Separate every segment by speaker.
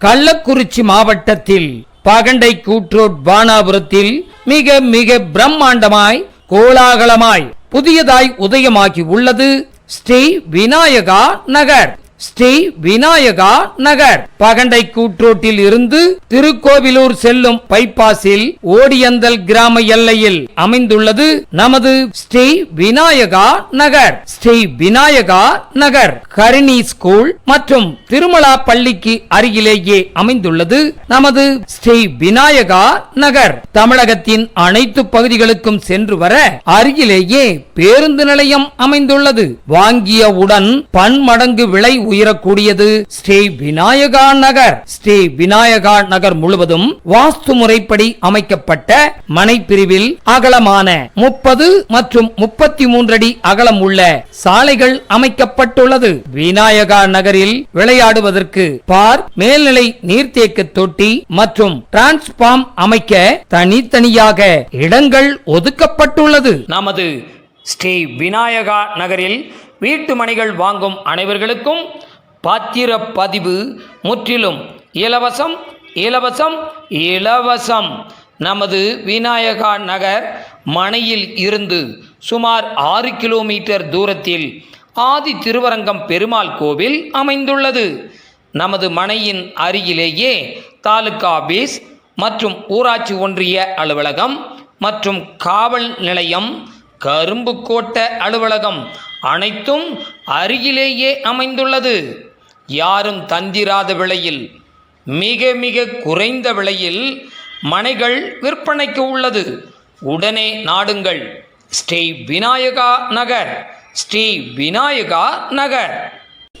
Speaker 1: கள்ளக்குறிச்சி மாவட்டத்தில் பகண்டை கூட்ரோட் பானாபுரத்தில் மிக மிக பிரம்மாண்டமாய் கோலாகலமாய் புதியதாய் உதயமாகி உள்ளது ஸ்ரீ விநாயகா நகர். ஸ்ரீ விநாயகா நகர். பகண்டை கூற்றோட்டில் இருந்து திருக்கோவிலூர் செல்லும் பைபாஸில் ஓடியந்தல் கிராம எல்லையில் அமைந்துள்ளது நமது ஸ்ரீ விநாயகா நகர். ஸ்ரீ விநாயகா நகர் கரிணி ஸ்கூல் மற்றும் திருமலா பள்ளிக்கு அருகிலேயே அமைந்துள்ளது நமது ஸ்ரீ விநாயகா நகர். தமிழகத்தின் அனைத்து பகுதிகளுக்கும் சென்று வர அருகிலேயே பேருந்து நிலையம் அமைந்துள்ளது. வாங்கியவுடன் பன்மடங்கு விலை உயரக்கூடியது. ஸ்ரீ விநாயகா நகர். ஸ்ரீ விநாயகா நகர் முழுவதும் வாஸ்து முறைப்படி அமைக்கப்பட்ட மனை பிரிவில் அகலமான முப்பது மற்றும் முப்பத்தி அடி அகலம் உள்ள சாலைகள் அமைக்கப்பட்டுள்ளது. விநாயகா நகரில் விளையாடுவதற்கு பார் மேல்நிலை நீர்த்தேக்க தொட்டி மற்றும் டிரான்ஸ்பார்ம் அமைக்க தனித்தனியாக இடங்கள் ஒதுக்கப்பட்டுள்ளது. நமது ஸ்ரீ விநாயகா நகரில் வீட்டு மனைகள் வாங்கும் அனைவர்களுக்கும் பாத்திர பதிவு முற்றிலும் இலவசம் இலவசம் இலவசம். நமது விநாயகா நகர் மனையில் இருந்து சுமார் ஆறு கிலோமீட்டர் தூரத்தில் ஆதி திருவரங்கம் பெருமாள் கோவில் அமைந்துள்ளது. நமது மனையின் அருகிலேயே தாலுகா ஆபீஸ் மற்றும் ஊராட்சி ஒன்றிய அலுவலகம் மற்றும் காவல் நிலையம் கரும்பு கோட்ட அலுவலகம் அனைத்தும் அருகிலேயே அமைந்துள்ளது. யாரும் தந்திராத விலையில் மிக மிக குறைந்த விலையில் மனைகள் விற்பனைக்கு உள்ளது. உடனே நாடுங்கள். ஸ்ரீ விநாயகா நகர். ஸ்ரீ விநாயகா நகர்.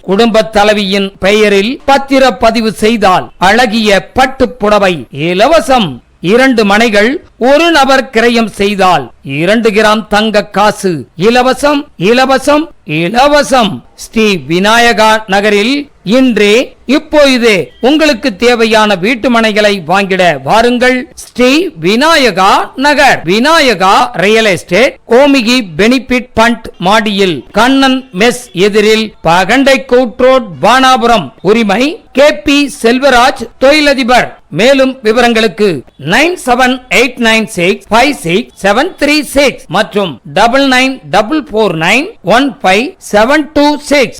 Speaker 1: குடும்ப தலைவியின் பெயரில் பத்திரப்பதிவு செய்தால் அழகிய பட்டு புடவை இலவசம். இரண்டு மனைகள் ஒரு நபர் கிரயம் செய்தால் இரண்டு கிராம் தங்க காசு இலவசம் இலவசம் இலவசம். ஸ்ரீ விநாயகா நகரில் இன்றே இப்போது உங்களுக்கு தேவையான வீட்டு மனைகளை வாங்கிட வாருங்கள். ஸ்ரீ விநாயகா நகர். விநாயகா ரியல் எஸ்டேட் கோமிகி பெனிபிட் பண்ட் மாடியில் கண்ணன் மெஸ் எதிரில் பகண்டை கோட் ரோட் பானாபுரம். உரிமை கே பி செல்வராஜ் தொழிலதிபர். மேலும் விவரங்களுக்கு nine seven eight nine six five six seven three six மற்றும் double nine double four nine one five seven two six.